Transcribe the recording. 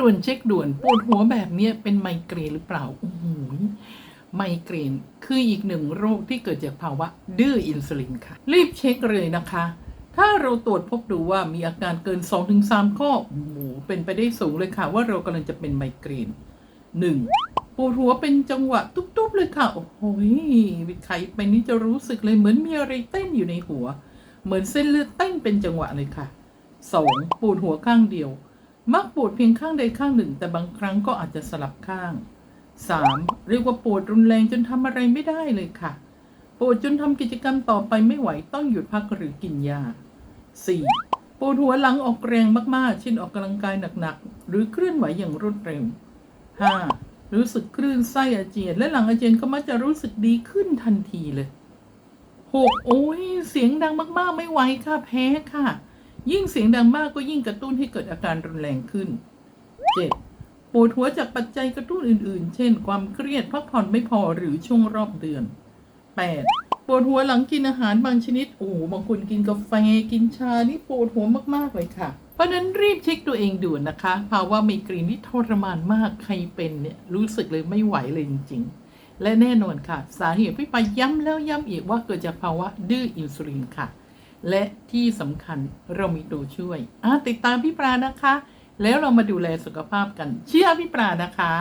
ด่วนเช็คด่วนปวดหัวแบบเนี้ยเป็นไมเกรนหรือเปล่าโอ้โหไมเกรนคืออีกหนึ่งโรคที่เกิดจากภาวะดื้ออินซูลินค่ะ รีบเช็คเลยนะคะ ถ้าเราตรวจพบดูว่ามีอาการเกิน 2-3 ข้อโอ้โหเป็นไปได้สูงเลยค่ะ ว่าเรากำลังจะเป็นไมเกรนหนึ่งปวดหัวเป็นจังหวะตุ๊บๆเลยค่ะ โอ้โหใครเป็นนี่จะรู้สึกเลยเหมือนมีอะไรเต้นอยู่ในหัว เหมือนเส้นเลือดเต้นเป็นจังหวะเลยค่ะสองปวดหัวข้างเดียว มักปวดเพียงข้างใดข้างหนึ่ง แต่บางครั้งก็อาจจะสลับข้างสามเรียกว่าปวดรุนแรงจนทำอะไรไม่ได้เลยค่ะ ปวดจนทำกิจกรรมต่อไปไม่ไหวต้องหยุดพักหรือกินยา 4. ปวดหัวหลังออกแรงมากๆ เช่นออกกำลังกายหนักๆ หรือเคลื่อนไหวอย่างรวดเร็ว 5. รู้สึกคลื่นไส้อาเจียน และหลังอาเจียนก็มักจะรู้สึกดีขึ้นทันทีเลย 6. โอ้ยเสียงดังมากๆ ไม่ไหวค่ะแพ้ค่ะ ยิ่งเสียงดังมากก็ยิ่งกระตุ้นให้เกิดอาการรุนแรงขึ้น 7. ปวดหัวจากปัจจัยกระตุ้นอื่น ๆ เช่น ความเครียดพักผ่อนไม่พอหรือช่วงรอบเดือน 8. ปวดหัวหลังกินอาหารบางชนิด โอ้บางคนกินกาแฟกินชา นี่ปวดหัวมาก ๆ เลยค่ะ เพราะนั้นรีบเช็คตัวเองด่วนนะคะ ภาวะไมเกรนที่ทรมานมาก ใครเป็นเนี่ยรู้สึกเลยไม่ไหวเลยจริง ๆ และแน่นอนค่ะ สาเหตุพี่ไปย้ำแล้วย้ำอีกว่าเกิดจากภาวะดื้ออินซูลินค่ะ และที่สำคัญเรามีตัวช่วยอติดตามพี่ปลานะคะ แล้วเรามาดูแลสุขภาพกัน เชื่อพี่ปลานะคะ